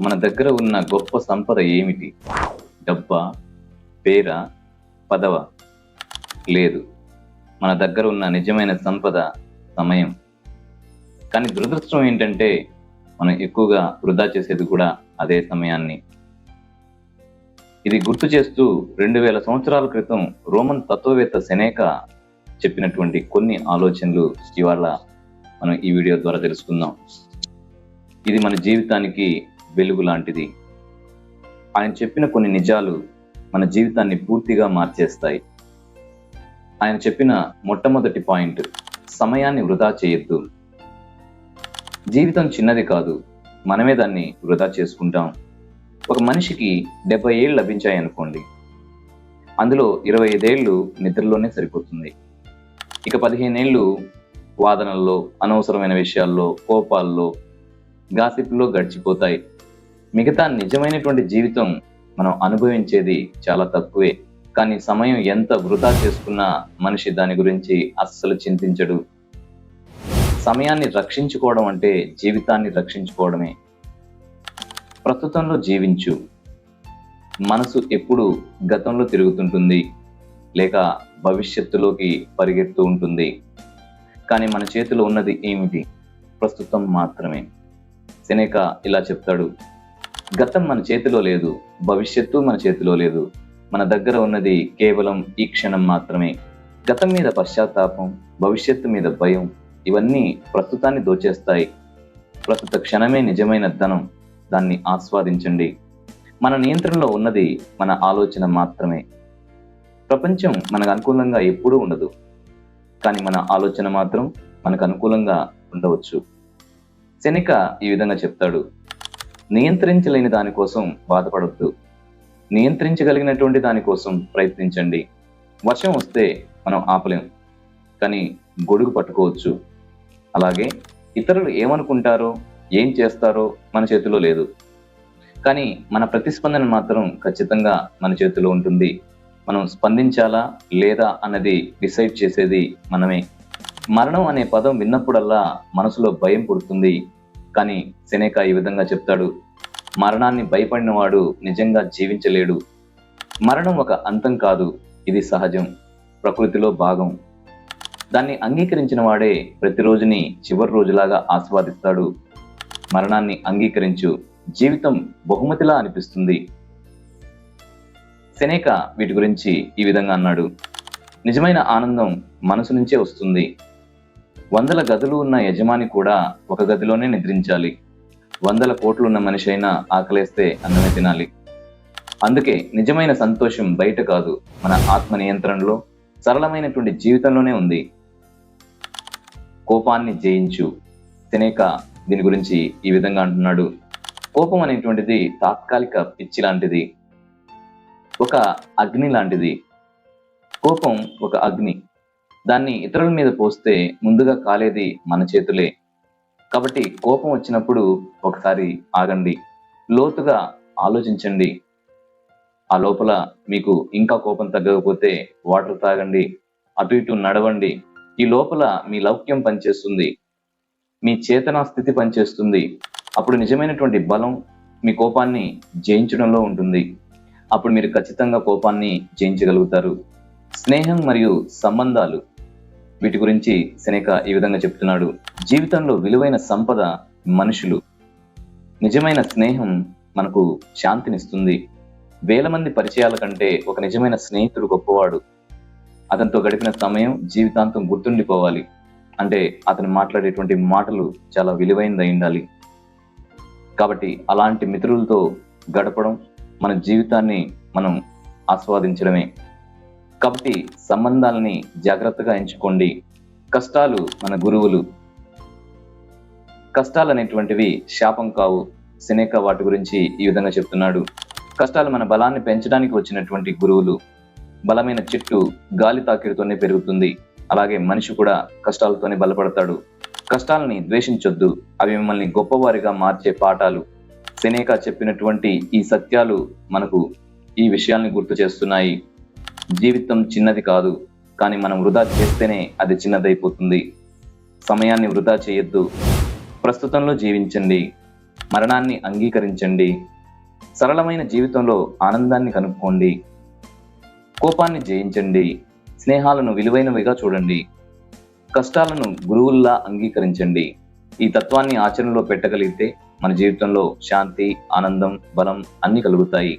మన దగ్గర ఉన్న గొప్ప సంపద ఏమిటి? డబ్బా పేర పదవ లేదు. మన దగ్గర ఉన్న నిజమైన సంపద సమయం. కానీ దురదృష్టం ఏంటంటే మనం ఎక్కువగా వృధా చేసేది కూడా అదే సమయాన్ని. ఇది గుర్తు చేస్తూ రెండు వేల సంవత్సరాల క్రితం రోమన్ తత్వవేత్త సెనేక చెప్పినటువంటి కొన్ని ఆలోచనలు ఇవాళ మనం ఈ వీడియో ద్వారా తెలుసుకుందాం. ఇది మన జీవితానికి వెలుగు లాంటిది. ఆయన చెప్పిన కొన్ని నిజాలు మన జీవితాన్ని పూర్తిగా మార్చేస్తాయి. ఆయన చెప్పిన మొట్టమొదటి పాయింట్ సమయాన్ని వృధా చేయొద్దు. జీవితం చిన్నది కాదు మనమే దాన్ని వృధా చేసుకుంటాం. ఒక మనిషికి డెబ్బై ఏళ్ళు లభించాయి అనుకోండి. అందులో ఇరవై ఐదేళ్ళు నిద్రలోనే సరిపోతుంది. ఇక పదిహేనేళ్ళు వాదనల్లో అనవసరమైన విషయాల్లో కోపాల్లో గాసిప్లో గడిచిపోతాయి. మిగతా నిజమైనటువంటి జీవితం మనం అనుభవించేది చాలా తక్కువే. కానీ సమయం ఎంత వృధా చేసుకున్నా మనిషి దాని గురించి అస్సలు చింతించడు. సమయాన్ని రక్షించుకోవడం అంటే జీవితాన్ని రక్షించుకోవడమే. ప్రస్తుతంలో జీవించు. మనసు ఎప్పుడు గతంలో తిరుగుతుంటుంది. లేక భవిష్యత్తులోకి పరిగెడుతూ ఉంటుంది. కానీ మన చేతిలో ఉన్నది ఏమిటి? ప్రస్తుతం మాత్రమే. సెనేక ఇలా చెప్తాడు. గతం మన చేతిలో లేదు భవిష్యత్తు మన చేతిలో లేదు. మన దగ్గర ఉన్నది కేవలం ఈ క్షణం మాత్రమే. గతం మీద పశ్చాత్తాపం భవిష్యత్తు మీద భయం ఇవన్నీ ప్రస్తుతాన్ని దోచేస్తాయి. ప్రస్తుత క్షణమే నిజమైన ధనం దాన్ని ఆస్వాదించండి. మన నియంత్రణలో ఉన్నది మన ఆలోచన మాత్రమే. ప్రపంచం మనకు అనుకూలంగా ఎప్పుడూ ఉండదు. కానీ మన ఆలోచన మాత్రం మనకు అనుకూలంగా ఉండవచ్చు. సెనిక ఈ విధంగా చెప్తాడు నియంత్రించలేని దానికోసం బాధపడద్దు. నియంత్రించగలిగినటువంటి దానికోసం ప్రయత్నించండి. వర్షం వస్తే మనం ఆపలేం కానీ గొడుగు పట్టుకోవచ్చు. అలాగే ఇతరులు ఏమనుకుంటారో ఏం చేస్తారో మన చేతిలో లేదు. కానీ మన ప్రతిస్పందన మాత్రం ఖచ్చితంగా మన చేతిలో ఉంటుంది. మనం స్పందించాలా లేదా అన్నది డిసైడ్ చేసేది మనమే. మరణం అనే పదం విన్నప్పుడల్లా మనసులో భయం పుడుతుంది. కానీ సెనేక ఈ విధంగా చెప్తాడు మరణాన్ని భయపడినవాడు నిజంగా జీవించలేడు. మరణం ఒక అంతం కాదు ఇది సహజం ప్రకృతిలో భాగం. దాన్ని అంగీకరించిన వాడే ప్రతిరోజుని చివరి రోజులాగా ఆస్వాదిస్తాడు. మరణాన్ని అంగీకరించు జీవితం బహుమతిలా అనిపిస్తుంది. సెనేక వీటి గురించి ఈ విధంగా అన్నాడు నిజమైన ఆనందం మనసు నుంచే వస్తుంది. వందల గదులు ఉన్న యజమాని కూడా ఒక గదిలోనే నిద్రించాలి. వందల కోట్లు ఉన్న మనిషి అయినా ఆకలేస్తే అన్నమే తినాలి. అందుకే నిజమైన సంతోషం బయట కాదు మన ఆత్మ నియంత్రణలో సరళమైనటువంటి జీవితంలోనే ఉంది. కోపాన్ని జయించు. తినేక దీని గురించి ఈ విధంగా అంటున్నాడు. కోపం అనేటువంటిది తాత్కాలిక పిచ్చి లాంటిది. ఒక అగ్ని లాంటిది. కోపం ఒక అగ్ని. దాన్ని ఇతరుల మీద పోస్తే ముందుగా కాలేది మన చేతులే. కాబట్టి కోపం వచ్చినప్పుడు ఒకసారి ఆగండి. లోతుగా ఆలోచించండి. ఆ లోపల మీకు ఇంకా కోపం తగ్గకపోతే వాటర్ తాగండి. అటు ఇటు నడవండి. ఈ లోపల మీ లౌక్యం పనిచేస్తుంది. మీ చేతనా స్థితి పనిచేస్తుంది. అప్పుడు నిజమైనటువంటి బలం మీ కోపాన్ని జయించడంలో ఉంటుంది. అప్పుడు మీరు ఖచ్చితంగా కోపాన్ని జయించగలుగుతారు. స్నేహం మరియు సంబంధాలు వీటి గురించి సెనేక ఈ విధంగా చెప్తున్నాడు. జీవితంలో విలువైన సంపద మనుషులు. నిజమైన స్నేహం మనకు శాంతినిస్తుంది. వేల మంది పరిచయాల కంటే ఒక నిజమైన స్నేహితుడు గొప్పవాడు. అతనితో గడిపిన సమయం జీవితాంతం గుర్తుండిపోవాలి. అంటే అతను మాట్లాడేటువంటి మాటలు చాలా విలువైనదై ఉండాలి. కాబట్టి అలాంటి మిత్రులతో గడపడం మన జీవితాన్ని మనం ఆస్వాదించడమే. కాబట్టి సంబంధాలని జాగ్రత్తగా ఎంచుకోండి. కష్టాలు మన గురువులు. కష్టాలు అనేటువంటివి శాపం కావు. సినేక వాటి గురించి ఈ విధంగా చెప్తున్నాడు. కష్టాలు మన బలాన్ని పెంచడానికి వచ్చినటువంటి గురువులు. బలమైన చెట్టు గాలి తాకిడితోనే పెరుగుతుంది. అలాగే మనిషి కూడా కష్టాలతోనే బలపడతాడు. కష్టాలని ద్వేషించొద్దు. అవి మిమ్మల్ని గొప్పవారిగా మార్చే పాఠాలు. సెనేక చెప్పినటువంటి ఈ సత్యాలు మనకు ఈ విషయాల్ని గుర్తు చేస్తున్నాయి. జీవితం చిన్నది కాదు కానీ మనం వృధా చేస్తేనే అది చిన్నదైపోతుంది. సమయాన్ని వృధా చేయొద్దు. ప్రస్తుతంలో జీవించండి. మరణాన్ని అంగీకరించండి. సరళమైన జీవితంలో ఆనందాన్ని కనుక్కోండి. కోపాన్ని జయించండి. స్నేహాలను విలువైనవిగా చూడండి. కష్టాలను గురువుల్లా అంగీకరించండి. ఈ తత్వాన్ని ఆచరణలో పెట్టగలిగితే మన జీవితంలో శాంతి ఆనందం బలం అన్ని కలుగుతాయి.